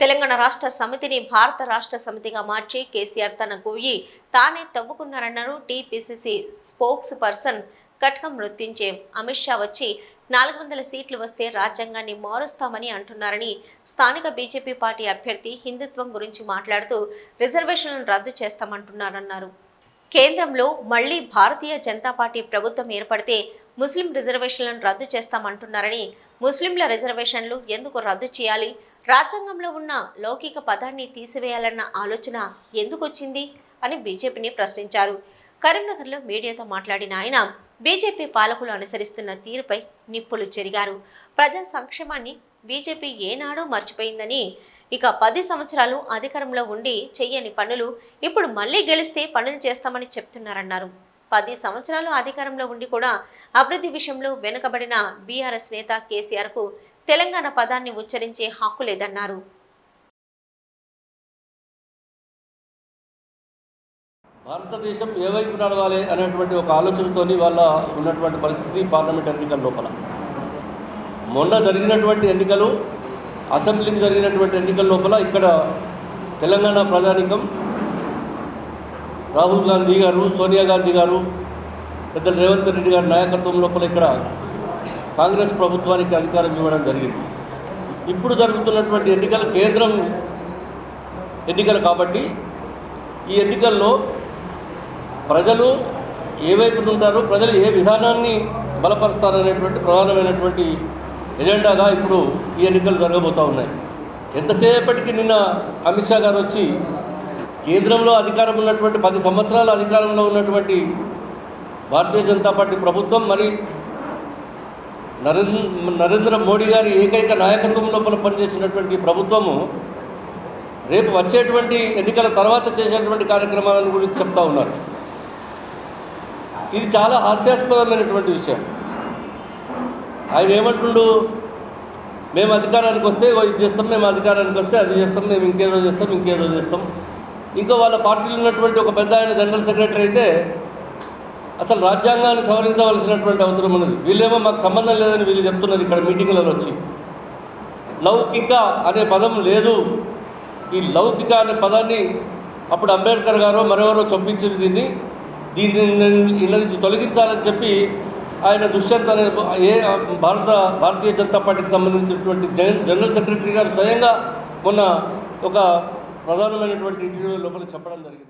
తెలంగాణ రాష్ట్ర సమితిని భారత రాష్ట్ర సమితిగా మార్చి కేసీఆర్ తన గొయ్యి తానే తవ్వుకున్నారన్నారు TPCC spokesperson Katkam Mrutyunjayam Amit Shah వచ్చి నాలుగు వందల సీట్లు వస్తే రాజ్యాంగాన్ని మారుస్తామని అంటున్నారని స్థానిక బీజేపీ పార్టీ అభ్యర్థి హిందుత్వం గురించి మాట్లాడుతూ రిజర్వేషన్లను రద్దు చేస్తామంటున్నారన్నారు. కేంద్రంలో మళ్ళీ భారతీయ జనతా పార్టీ ప్రభుత్వం ఏర్పడితే ముస్లిం రిజర్వేషన్లను రద్దు చేస్తామంటున్నారని ముస్లింల రిజర్వేషన్లు ఎందుకు రద్దు చేయాలి? రాజ్యాంగంలో ఉన్న లౌకిక పదాన్ని తీసివేయాలన్న ఆలోచన ఎందుకు వచ్చింది అని బీజేపీని ప్రశ్నించారు. కరీంనగర్లో మీడియాతో మాట్లాడిన ఆయన బీజేపీ పాలకులు అనుసరిస్తున్న తీరుపై నిప్పులు చెరిగారు. ప్రజా సంక్షేమాన్ని బీజేపీ ఏనాడూ మర్చిపోయిందని ఇక పది సంవత్సరాలు అధికారంలో ఉండి చెయ్యని పనులు ఇప్పుడు మళ్ళీ గెలిస్తే పనులు చేస్తామని చెప్తున్నారన్నారు. పది సంవత్సరాలు అధికారంలో ఉండి కూడా అభివృద్ధి విషయంలో వెనుకబడిన బీఆర్ఎస్ నేత కేసీఆర్కు తెలంగాణ పదాన్ని ఉచ్చరించే హక్కు లేదన్నారు. భారతదేశం ఏ వైపు నడవాలి అనేటువంటి ఒక ఆలోచనతోని వాళ్ళ ఉన్నటువంటి పరిస్థితి పార్లమెంట్ ఎన్నికల లోపల. మొన్న జరిగినటువంటి ఎన్నికలు అసెంబ్లీకి జరిగినటువంటి ఎన్నికల లోపల ఇక్కడ తెలంగాణ ప్రజానికం రాహుల్ గాంధీ గారు సోనియా గాంధీ గారు పెద్దలు రేవంత్ రెడ్డి గారి నాయకత్వం లోపల ఇక్కడ కాంగ్రెస్ ప్రభుత్వానికి అధికారం ఇవ్వడం జరిగింది. ఇప్పుడు జరుగుతున్నటువంటి ఎన్నికలు కేంద్రం ఎన్నికలు కాబట్టి ఈ ఎన్నికల్లో ప్రజలు ఏ వైపున ఉంటారు ప్రజలు ఏ విధానాన్ని బలపరుస్తారనేటువంటి ప్రధానమైనటువంటి ఎజెండాగా ఇప్పుడు ఈ ఎన్నికలు జరగబోతూ ఉన్నాయి. ఎంతసేపటికి నిన్న అమిత్ షా గారు వచ్చి కేంద్రంలో అధికారం ఉన్నటువంటి పది సంవత్సరాల అధికారంలో ఉన్నటువంటి భారతీయ జనతా పార్టీ ప్రభుత్వం మరి నరేంద్ర నరేంద్ర మోడీ గారి ఏకైక నాయకత్వం లోపల పనిచేసినటువంటి ప్రభుత్వము రేపు వచ్చేటువంటి ఎన్నికల తర్వాత చేసేటువంటి కార్యక్రమాలను గురించి చెప్తా ఉన్నారు. ఇది చాలా హాస్యాస్పదమైనటువంటి విషయం. ఆయన ఏమంటుండు? మేము అధికారానికి వస్తే ఇది చేస్తాం మేము అధికారానికి వస్తే అది చేస్తాం మేము ఇంకేదో చేస్తాం ఇంకేదో చేస్తాం. ఇంకా వాళ్ళ పార్టీలో ఉన్నటువంటి ఒక పెద్ద ఆయన జనరల్ సెక్రటరీ అయితే అసలు రాజ్యాంగాన్ని సవరించవలసినటువంటి అవసరం ఉన్నది. వీళ్ళేమో మాకు సంబంధం లేదని వీళ్ళు చెప్తున్నారు ఇక్కడ మీటింగ్లలో వచ్చి. లౌకిక అనే పదం లేదు. ఈ లౌకిక అనే పదాన్ని అప్పుడు అంబేద్కర్ గారు మరెవరో చొప్పించింది దీన్ని. దీన్ని ఇళ్ళ నుంచి తొలగించాలని చెప్పి ఆయన దుష్యంత్ అనే ఏ భారత భారతీయ జనతా పార్టీకి సంబంధించినటువంటి జనరల్ సెక్రటరీ గారు స్వయంగా మొన్న ఒక ప్రధానమైనటువంటి ఇంటర్వ్యూ లోపల చెప్పడం జరిగింది.